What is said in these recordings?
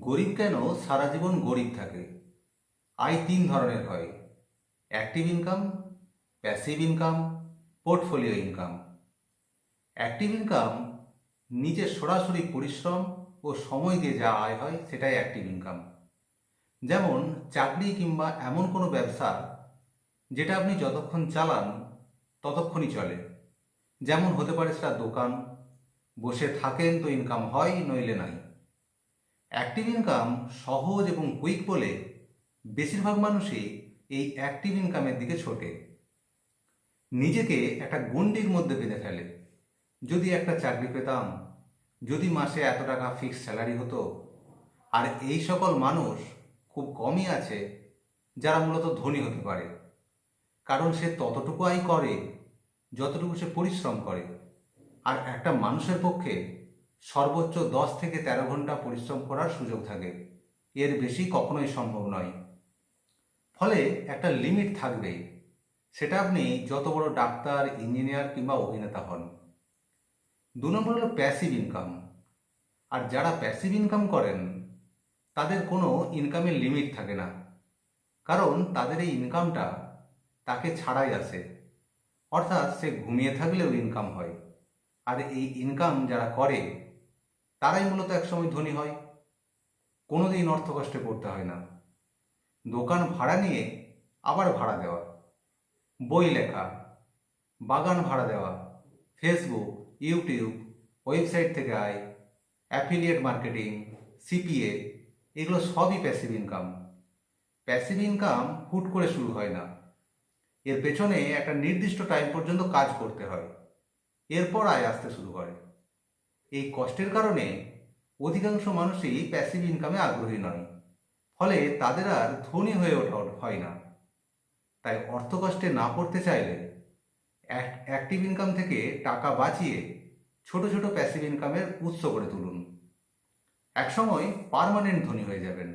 গরিব কেন? সারা জীবন গরিব থাকে। আয় তিন ধরনের হয়। Active income passive income portfolio income active income নিজের সরাসরি পরিশ্রম ও সময় দিয়ে যা আয় হয়, সেটাই অ্যাক্টিভ ইনকাম যেমন চাকরি কিংবা এমন কোনো ব্যবসা যেটা আপনি যতক্ষণ চালান, ততক্ষণই চলে। যেমন হতে পারে সেটা দোকান। বসে থাকেন তো ইনকাম হয়, নইলে নাই। অ্যাক্টিভ ইনকাম সহজ এবং কুইক বলে বেশিরভাগ মানুষই এই অ্যাক্টিভ ইনকামের দিকে ছোটে। নিজেকে একটা গণ্ডির মধ্যে বেঁধে ফেলে। যদি একটা চাকরি পেতাম, যদি মাসে এত টাকা ফিক্স স্যালারি হতো, আর এই সকল মানুষ খুব কমই আছে, যারা মূলত ধনী হতে পারে। কারণ সে ততটুকু আয় করে, যতটুকু সে পরিশ্রম করে। আর একটা মানুষের পক্ষে সর্বোচ্চ দশ থেকে তেরো ঘণ্টা পরিশ্রম করার সুযোগ থাকে। এর বেশি কখনোই সম্ভব নয়। ফলে একটা লিমিট থাকবেই সেটা আপনি যত বড় ডাক্তার, ইঞ্জিনিয়ার কিংবা অভিনেতা হন। দু নম্বর হলো প্যাসিভ ইনকাম আর যারা প্যাসিভ ইনকাম করেন, তাদের কোনো ইনকামের লিমিট থাকে না। কারণ তাদের এই ইনকামটা তাকে ছাড়াই আসে অর্থাৎ সে ঘুমিয়ে থাকলেও ইনকাম হয়। আর এই ইনকাম যারা করে তারাই মূলত একসময় ধনী হয়। কোনোদিন অর্থ কষ্টে পড়তে হয় না। দোকান ভাড়া নিয়ে আবার ভাড়া দেওয়া। বই লেখা, বাগান ভাড়া দেওয়া ফেসবুক ইউটিউব ওয়েবসাইট থেকে আয় অ্যাফিলিয়েট মার্কেটিং সিপিএ এগুলো সবই প্যাসিভ ইনকাম প্যাসিভ ইনকাম হুট করে শুরু হয় না। এর পেছনে একটা নির্দিষ্ট টাইম পর্যন্ত কাজ করতে হয়। এরপর আয় আসতে শুরু করে। এই কষ্টের কারণে অধিকাংশ মানুষই প্যাসিভ ইনকামে আগ্রহী নয় ফলে তাদের আর ধনী হয়ে ওঠা হয় না। তাই অর্থ কষ্টে না পড়তে চাইলে অ্যাক্টিভ ইনকাম থেকে টাকা বাঁচিয়ে ছোট ছোট প্যাসিভ ইনকামের উৎস করে তুলুন। একসময় পারমানেন্ট ধনী হয়ে যাবেন।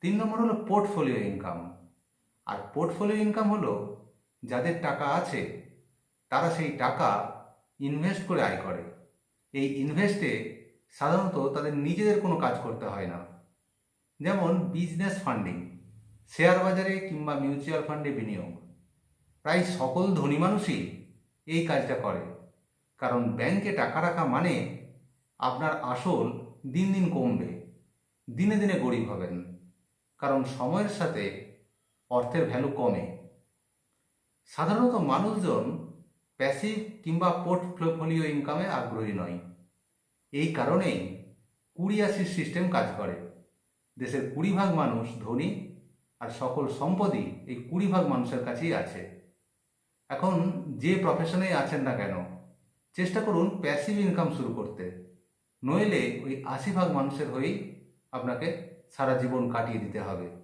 তিন নম্বর হলো পোর্টফোলিও ইনকাম আর পোর্টফোলিও ইনকাম হলো যাদের টাকা আছে, তারা সেই টাকা ইনভেস্ট করে আয় করে। এই ইনভেস্টে সাধারণত তাদের নিজেদের কোনো কাজ করতে হয় না। যেমন বিজনেস ফান্ডিং শেয়ার বাজারে কিংবা মিউচুয়াল ফান্ডে বিনিয়োগ। প্রায় সকল ধনী মানুষই এই কাজটা করে। কারণ ব্যাংকে টাকা রাখা মানে আপনার আসল দিন দিন কমবে, দিনে দিনে গরিব হবেন। কারণ সময়ের সাথে অর্থের ভ্যালু কমে। সাধারণত মানুষজন প্যাসিভ কিংবা পোর্টফোলিও ইনকামে আগ্রহী নয়। এই কারণেই কুড়ি আশির সিস্টেম কাজ করে। দেশের কুড়ি ভাগ মানুষ ধনী আর সকল সম্পদই এই কুড়ি ভাগ মানুষের কাছেই আছে। এখন যে প্রফেশনে আছেন না কেন, চেষ্টা করুন প্যাসিভ ইনকাম শুরু করতে। নইলে ওই আশি ভাগ মানুষের হয়েই আপনাকে সারা জীবন কাটিয়ে দিতে হবে।